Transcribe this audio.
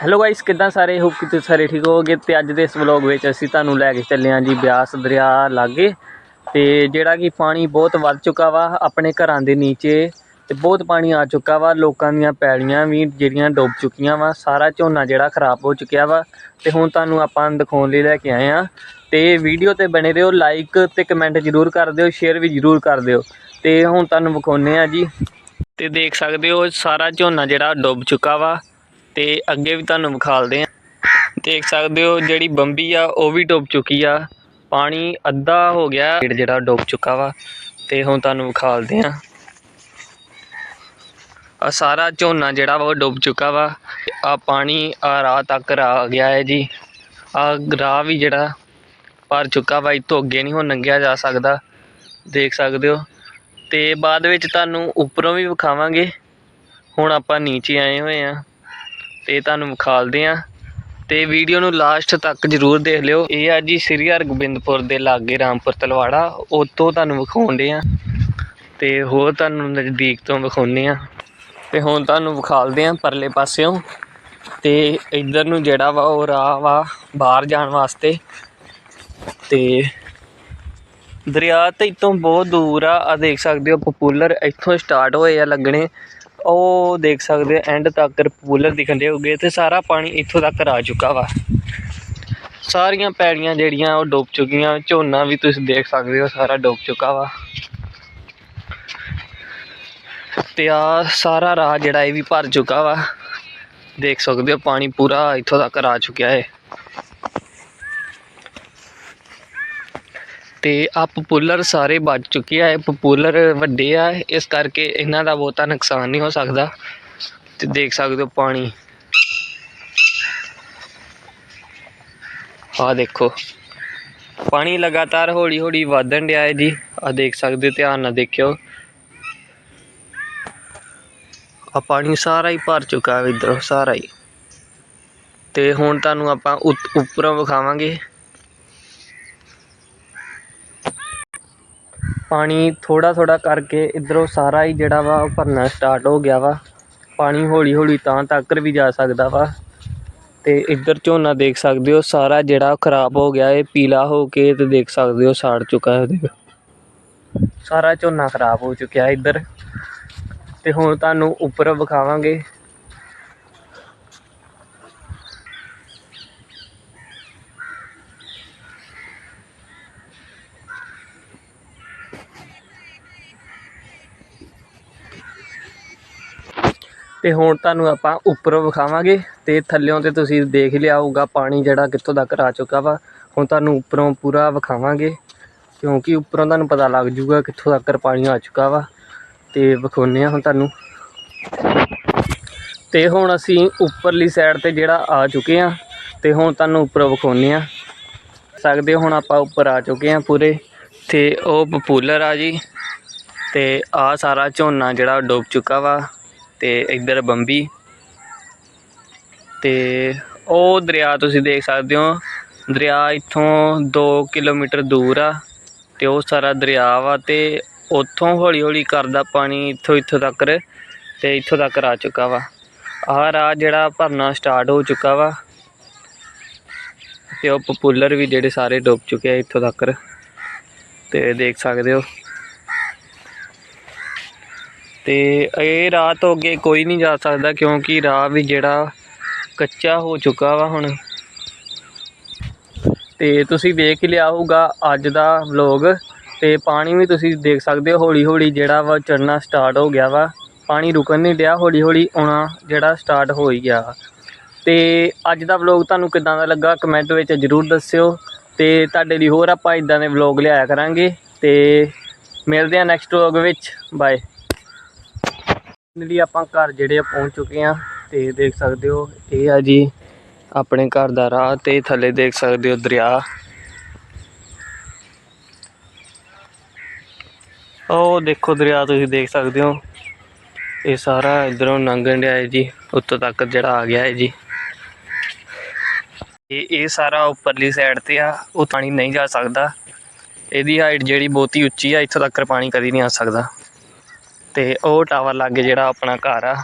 Hello guys ਕਿੱਦਾਂ ਸਾਰੇ? Hop ਕਿ ਤੁਸੀਂ ਸਾਰੇ ਠੀਕ ਹੋਵੋਗੇ ਤੇ ਅੱਜ ਦੇ ਇਸ ਵਲੌਗ ਵਿੱਚ ਅਸੀਂ ਤੁਹਾਨੂੰ ਲੈ ਕੇ ਚੱਲੇ ਹਾਂ ਜੀ ਬਿਆਸ ਦਰਿਆ ਲਾਗੇ ਤੇ ਜਿਹੜਾ ਕਿ ਪਾਣੀ ਬਹੁਤ ਵੱਧ ਚੁੱਕਾ ਵਾ ਆਪਣੇ ਘਰਾਂ ਦੇ ਨੀਚੇ ਤੇ ਬਹੁਤ ਪਾਣੀ ਆ ਚੁੱਕਾ ਵਾ, ਲੋਕਾਂ ਦੀਆਂ ਪੈਲੀਆਂ ਵੀ ਜਿਹੜੀਆਂ ਡੁੱਬ ਚੁੱਕੀਆਂ ਵਾ, ਸਾਰਾ ਝੋਨਾ ਜਿਹੜਾ ਖਰਾਬ ਹੋ ਚੁੱਕਿਆ ਵਾ ਤੇ ਹੁਣ ਤੁਹਾਨੂੰ ਆਪਾਂ ਦਿਖਾਉਣ ਲਈ ਲੈ ਕੇ ਆਏ ਆ ਤੇ ਵੀਡੀਓ ਤੇ ਬਣੇ ਰਹੋ ਲਾਈਕ ਤੇ ਕਮੈਂਟ ਜ਼ਰੂਰ ਕਰ ਦਿਓ ਸ਼ੇਅਰ ਵੀ ਜ਼ਰੂਰ ਕਰ ਦਿਓ ਤੇ ਹੁਣ ਤੁਹਾਨੂੰ ਵਿਖਾਉਨੇ ਆ ਜੀ ਤੇ ਦੇਖ ਸਕਦੇ ਹੋ ਸਾਰਾ ਝੋਨਾ ਜਿਹੜਾ ਡੁੱਬ ਚੁੱਕਾ ਵਾ ਤੇ ਅੱਗੇ ਵੀ ਤੁਹਾਨੂੰ ਵਿਖਾਲਦੇ ਆ ਦੇਖ ਸਕਦੇ ਹੋ ਜਿਹੜੀ ਬੰਬੀ ਆ, ਉਹ ਵੀ ਡੁੱਬ ਚੁੱਕੀ ਆ। ਪਾਣੀ ਅੱਧਾ ਹੋ ਗਿਆ, ਪੇੜ ਜਿਹੜਾ ਡੁੱਬ ਚੁੱਕਾ ਵਾ, ਤੇ ਹੁਣ ਤੁਹਾਨੂੰ ਵਿਖਾਲਦੇ ਆ ਆ ਸਾਰਾ ਝੋਨਾ ਜਿਹੜਾ ਵਾ, ਉਹ ਡੁੱਬ ਚੁੱਕਾ ਵਾ। ਆ ਪਾਣੀ ਆ ਰਾਹ ਤੱਕ ਆ ਗਿਆ ਹੈ ਜੀ। ਆ ਰਾਹ ਵੀ ਜਿਹੜਾ ਭਰ ਚੁੱਕਾ ਵਾ, ਇੱਥੋਂ ਅੱਗੇ ਨਹੀਂ ਹੁਣ ਲੰਘਿਆ ਜਾ ਸਕਦਾ। ਦੇਖ ਸਕਦੇ ਹੋ। ਤੇ ਬਾਅਦ ਵਿੱਚ ਤੁਹਾਨੂੰ ਉੱਪਰੋਂ ਵੀ ਵਿਖਾਵਾਂਗੇ। ਹੁਣ ਆਪਾਂ ਨੀਚੇ ਆਏ ਹੋਏ ਆ ਇਹ ਤੁਹਾਨੂੰ ਵਿਖਾਲਦੇ ਆ ਤੇ ਵੀਡੀਓ ਨੂੰ ਲਾਸਟ ਤੱਕ ਜਰੂਰ ਦੇਖ ਲਿਓ। ਇਹ ਆ ਜੀ ਸ੍ਰੀ ਹਰਗੋਬਿੰਦਪੁਰ ਦੇ ਲਾਗੇ ਰਾਮਪੁਰ ਤਲਵਾੜਾ ਉੱਥੋਂ ਤੁਹਾਨੂੰ ਵਿਖਾਉਂਦੇ ਆ ਤੇ ਹੋਰ ਤੁਹਾਨੂੰ ਨਜ਼ਦੀਕ ਤੋਂ ਵਿਖਾਉਂਦੇ ਆ ਤੇ ਹੁਣ ਤੁਹਾਨੂੰ ਵਿਖਾਲਦੇ ਆ ਪਰਲੇ ਪਾਸਿਓਂ ਤੇ ਇੱਧਰ ਨੂੰ ਜਿਹੜਾ ਵਾ ਉਹ ਰਾਹ ਵਾ ਬਾਹਰ ਜਾਣ ਵਾਸਤੇ ਤੇ ਦਰਿਆ ਤੇ ਇਤੋਂ ਬਹੁਤ ਦੂਰ ਆ ਆ ਦੇਖ ਸਕਦੇ ਹੋ ਪਪੂਲਰ ਇੱਥੋਂ ਸਟਾਰਟ ਹੋਏ ਆ ਲੱਗਣੇ। ਉਹ ਦੇਖ ਸਕਦੇ ਐਂਡ ਤੱਕ ਪਪੂਲਰ ਦਿਖਦੇ ਹੋਗੇ ਤੇ ਸਾਰਾ ਪਾਣੀ ਇੱਥੋਂ ਤੱਕ ਆ ਚੁੱਕਾ ਵਾ। ਸਾਰੀਆਂ ਪੈੜੀਆਂ ਜਿਹੜੀਆਂ ਉਹ ਡੁੱਬ ਚੁੱਕੀਆਂ, ਝੋਨਾ ਵੀ ਤੁਸੀਂ ਦੇਖ ਸਕਦੇ ਹੋ, ਸਾਰਾ ਡੁੱਬ ਚੁੱਕਾ ਵਾ। ਤੇ ਆ ਸਾਰਾ ਰਾਹ ਜਿਹੜਾ ਇਹ ਵੀ ਭਰ ਚੁੱਕਾ ਵਾ। ਦੇਖ ਸਕਦੇ ਹੋ, ਪਾਣੀ ਪੂਰਾ ਇੱਥੋਂ ਤੱਕ ਆ ਚੁੱਕਿਆ ਹੈ ਤੇ ਆ ਪਪੂਲਰ ਸਾਰੇ ਵੱਜ ਚੁੱਕੇ ਆ, ਇਹ ਪਪੂਲਰ ਵੱਡੇ ਆ, ਇਸ ਕਰਕੇ ਇਹਨਾਂ ਦਾ ਬਹੁਤਾ ਨੁਕਸਾਨ ਨਹੀਂ ਹੋ ਸਕਦਾ। ਤੇ ਦੇਖ ਸਕਦੇ ਹੋ ਪਾਣੀ। ਆ ਦੇਖੋ, ਪਾਣੀ ਲਗਾਤਾਰ ਹੌਲੀ ਹੌਲੀ ਵਧਣ ਡਿਆ ਹੈ ਜੀ। ਆ ਦੇਖ ਸਕਦੇ ਹੋ, ਧਿਆਨ ਨਾਲ ਦੇਖਿਓ। ਆ ਪਾਣੀ ਸਾਰਾ ਹੀ ਭਰ ਚੁੱਕਾ ਹੈ ਇਧਰੋਂ, ਸਾਰਾ ਹੀ। ਤੇ ਹੁਣ ਤੁਹਾਨੂੰ ਆਪਾਂ ਉੱਤ- ਉੱਪਰੋਂ ਵਿਖਾਵਾਂਗੇ। ਪਾਣੀ ਥੋੜ੍ਹਾ ਥੋੜ੍ਹਾ ਕਰਕੇ ਇੱਧਰੋਂ ਸਾਰਾ ਹੀ ਜਿਹੜਾ ਵਾ ਉਹ ਭਰਨਾ ਸਟਾਰਟ ਹੋ ਗਿਆ ਵਾ। ਪਾਣੀ ਹੌਲੀ ਹੌਲੀ ਤਾਂ ਤੱਕ ਵੀ ਜਾ ਸਕਦਾ ਵਾ। ਅਤੇ ਇੱਧਰ ਝੋਨਾ ਦੇਖ ਸਕਦੇ ਹੋ, ਸਾਰਾ ਜਿਹੜਾ ਖਰਾਬ ਹੋ ਗਿਆ, ਇਹ ਪੀਲਾ ਹੋ ਕੇ ਅਤੇ ਦੇਖ ਸਕਦੇ ਹੋ ਸਾੜ ਚੁੱਕਾ ਹੈ। ਉਹਦੇ ਸਾਰਾ ਝੋਨਾ ਖਰਾਬ ਹੋ ਚੁੱਕਿਆ ਇੱਧਰ। ਅਤੇ ਹੁਣ ਤੁਹਾਨੂੰ ਉੱਪਰ ਵਿਖਾਵਾਂਗੇ। ਤੇ ਹੁਣ ਤੁਹਾਨੂੰ ਆਪਾਂ ਉੱਪਰੋਂ ਵਿਖਾਵਾਂਗੇ ਤੇ ਥੱਲਿਓਂ ਤੇ ਤੁਸੀਂ ਦੇਖ ਲਿਆ ਹੋਊਗਾ ਪਾਣੀ ਜਿਹੜਾ ਕਿੱਥੋਂ ਤੱਕ ਆ ਚੁੱਕਾ ਵਾ। ਹੁਣ ਤੁਹਾਨੂੰ ਉੱਪਰੋਂ ਪੂਰਾ ਵਿਖਾਵਾਂਗੇ, ਕਿਉਂਕਿ ਉੱਪਰੋਂ ਤੁਹਾਨੂੰ ਪਤਾ ਲੱਗ ਜੂਗਾ ਕਿੱਥੋਂ ਤੱਕ ਪਾਣੀ ਆ ਚੁੱਕਾ ਵਾ। ਤੇ ਵਿਖਾਉਂਦੇ ਆ ਹੁਣ ਤੁਹਾਨੂੰ। ਤੇ ਹੁਣ ਅਸੀਂ ਉੱਪਰਲੀ ਸਾਈਡ ਤੇ ਜਿਹੜਾ ਆ ਚੁੱਕੇ ਆ ਤੇ ਹੁਣ ਤੁਹਾਨੂੰ ਉੱਪਰੋਂ ਵਿਖਾਉਂਦੇ ਆ ਸਕਦੇ ਹੋ ਹੁਣ ਆਪਾਂ ਉੱਪਰ ਆ ਚੁੱਕੇ ਆ ਪੂਰੇ। ਤੇ ਉਹ ਪਪੂਲਰ ਆ ਜੀ, ਤੇ ਆ ਸਾਰਾ ਝੋਨਾ ਜਿਹੜਾ ਡੁੱਬ ਚੁੱਕਾ ਵਾ। ਤੇ ਇੱਧਰ ਬੰਬੀ ਤੇ ਉਹ ਦਰਿਆ ਤੁਸੀਂ ਦੇਖ ਸਕਦੇ ਹੋ। ਦਰਿਆ ਇੱਥੋਂ 2 ਕਿਲੋਮੀਟਰ ਦੂਰ ਆ ਤੇ ਉਹ ਸਾਰਾ ਦਰਿਆ ਵਾ ਤੇ ਉੱਥੋਂ ਹੌਲੀ ਹੌਲੀ ਕਰਦਾ ਪਾਣੀ ਇੱਥੋਂ ਇੱਥੋਂ ਤੱਕ ਤੇ ਇੱਥੋਂ ਤੱਕ ਆ ਚੁੱਕਾ ਵਾ। ਆਹ ਰਾਹ ਜਿਹੜਾ ਭਰਨਾ ਸਟਾਰਟ ਹੋ ਚੁੱਕਾ ਵਾ ਤੇ ਉਹ ਪਪੂਲਰ ਵੀ ਜਿਹੜੇ ਸਾਰੇ ਡੁੱਬ ਚੁੱਕੇ ਆ ਇੱਥੋਂ ਤੱਕ ਤੇ ਦੇਖ ਸਕਦੇ ਹੋ। ਤੇ ਇਹ ਰਾਹ ਤੋਂ ਅੱਗੇ ਕੋਈ ਨਹੀਂ ਜਾ ਸਕਦਾ ਕਿਉਂਕਿ ਰਾਹ ਵੀ ਜਿਹੜਾ ਕੱਚਾ ਹੋ ਚੁੱਕਾ ਵਾ ਹੁਣ। ਤੇ ਤੁਸੀਂ ਵੇਖ ਹੀ ਲਿਆ ਹੋਊਗਾ ਅੱਜ ਦਾ ਵਲੌਗ ਤੇ ਪਾਣੀ ਵੀ ਤੁਸੀਂ ਦੇਖ ਸਕਦੇ ਹੋ ਹੌਲੀ ਹੌਲੀ ਜਿਹੜਾ ਵਾ ਚੜਨਾ ਸਟਾਰਟ ਹੋ ਗਿਆ ਵਾ। ਪਾਣੀ ਰੁਕਣ ਨਹੀਂ ਡਿਆ ਹੌਲੀ ਹੌਲੀ ਆਉਣਾ ਜਿਹੜਾ ਸਟਾਰਟ ਹੋ ਹੀ ਗਿਆ। ਵਾ। ਤੇ ਅੱਜ ਦਾ ਵਲੌਗ ਤੁਹਾਨੂੰ ਕਿਦਾਂ ਦਾ ਲੱਗਾ ਕਮੈਂਟ ਵਿੱਚ ਜਰੂਰ ਦੱਸਿਓ। ਤੇ ਤੁਹਾਡੇ ਲਈ ਹੋਰ ਆਪਾਂ ਇਦਾਂ ਦੇ ਵਲੌਗ ਲਿਆਇਆ ਕਰਾਂਗੇ। ਤੇ ਮਿਲਦੇ ਆ ਨੈਕਸਟ ਵਲੌਗ ਵਿੱਚ। ਬਾਏ ਲਈ ਆਪਾਂ ਘਰ ਜਿਹੜੇ ਆ ਪਹੁੰਚ ਚੁੱਕੇ ਆ ਤੇ ਦੇਖ ਸਕਦੇ ਹੋ, ਇਹ ਆ ਜੀ ਆਪਣੇ ਘਰ ਦਾ ਰਾਹ ਤੇ ਥੱਲੇ ਦੇਖ ਸਕਦੇ ਹੋ ਦਰਿਆ। ਉਹ ਦੇਖੋ ਦਰਿਆ ਤੁਸੀਂ ਦੇਖ ਸਕਦੇ ਹੋ, ਇਹ ਸਾਰਾ ਇਧਰੋਂ ਲੰਘਣ ਡਿਆ ਹੈ ਜੀ, ਉੱਤੋਂ ਤੱਕ ਜਿਹੜਾ ਆ ਗਿਆ ਹੈ ਜੀ। ਇਹ ਇਹ ਸਾਰਾ ਉੱਪਰਲੀ ਸਾਈਡ ਤੇ ਆ, ਉਹ ਪਾਣੀ ਨਹੀਂ ਜਾ ਸਕਦਾ। ਇਹਦੀ ਹਾਈਟ ਜਿਹੜੀ ਬਹੁਤੀ ਉੱਚੀ ਆ, ਇੱਥੋਂ ਤੱਕ ਪਾਣੀ ਕਦੀ ਨਹੀਂ ਆ ਸਕਦਾ। ਤੇ ਉਹ ਟਾਵਰ ਲਾਗੇ ਜਿਹੜਾ ਆਪਣਾ ਘਰ ਆ।